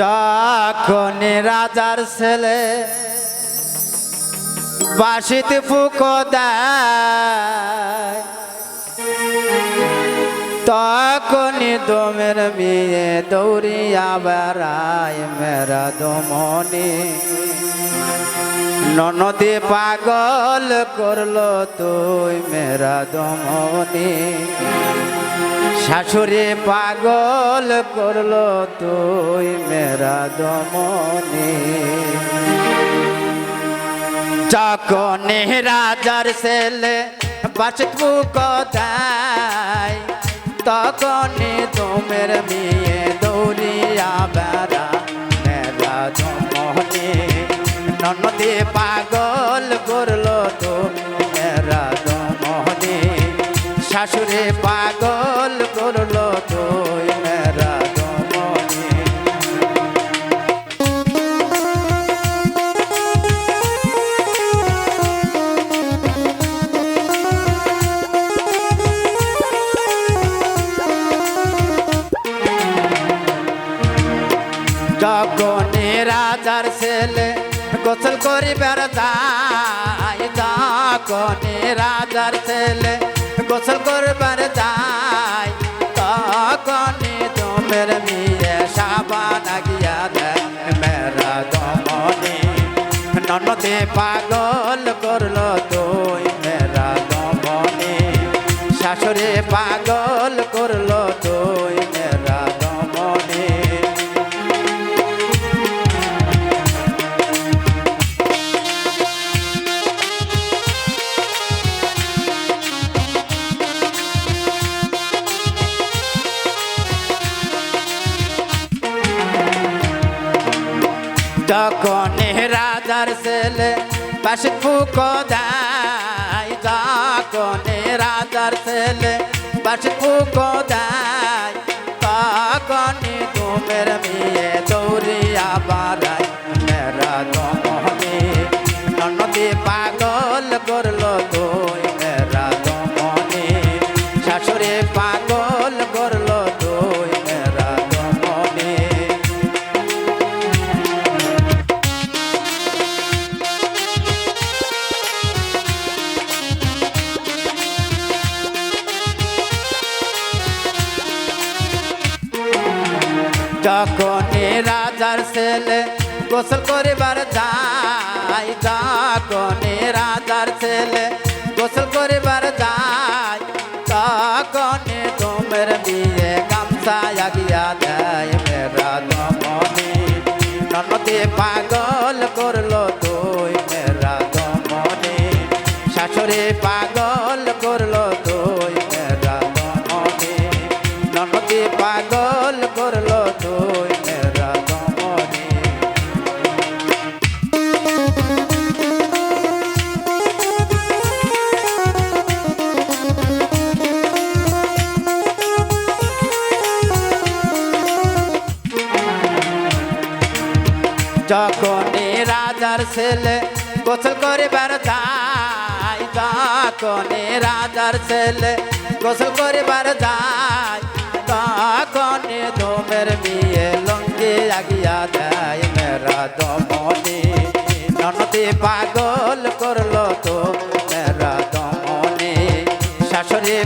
যখন রাজার ছেলে বাসিত ফুকো দেয়। দমের মেয়ে দৌড়িয়া বেড়ায় মেরা দমনি। ননদে পাগল করল তুই মেরা দমনি। শাশুড়ি পাগল করল তুই মেরা দমনি। যখন রাজার ছেলে বাসিত কোথায় তখন তোমের মেয়ে দৌড়িয়া বেড়া মেরা দমনি ননদে পাগল করল তো মেরা দমনি পাগল তুই যখন রাজার ছেলে গোসল করিবার যায় যখন রাজার ছেলে গোসল করবার যায় তখন তোমের মেয়ে সাবান গিয়া দেয় মেরা দমনি। ননদে পাগল করল তুই তখন রাজার ছেলে পাশে ফুকো দেয় তখন রাজার ছেলে পাশে ফুকো দেয় তখন তুমের মেয়ে যখন রাজার ছেলে গোসল করিবার যায় যখনে রাজার ছেলে গোসল করিবার যায় তখনে তোমার বিয়ে গামছা আগিয়া দেয় মেরা দমনি পাগল করল যখন রাজার ছেলে গোসল করিবার যায় যখন রাজার ছেলে গোসল করিবার যায় তখন দমের বিয়ে লঙ্গে আগিয়া দেয় মেরা দমনি। ননদে পাগল করল তো মেরা দমনি। শাশুড়ি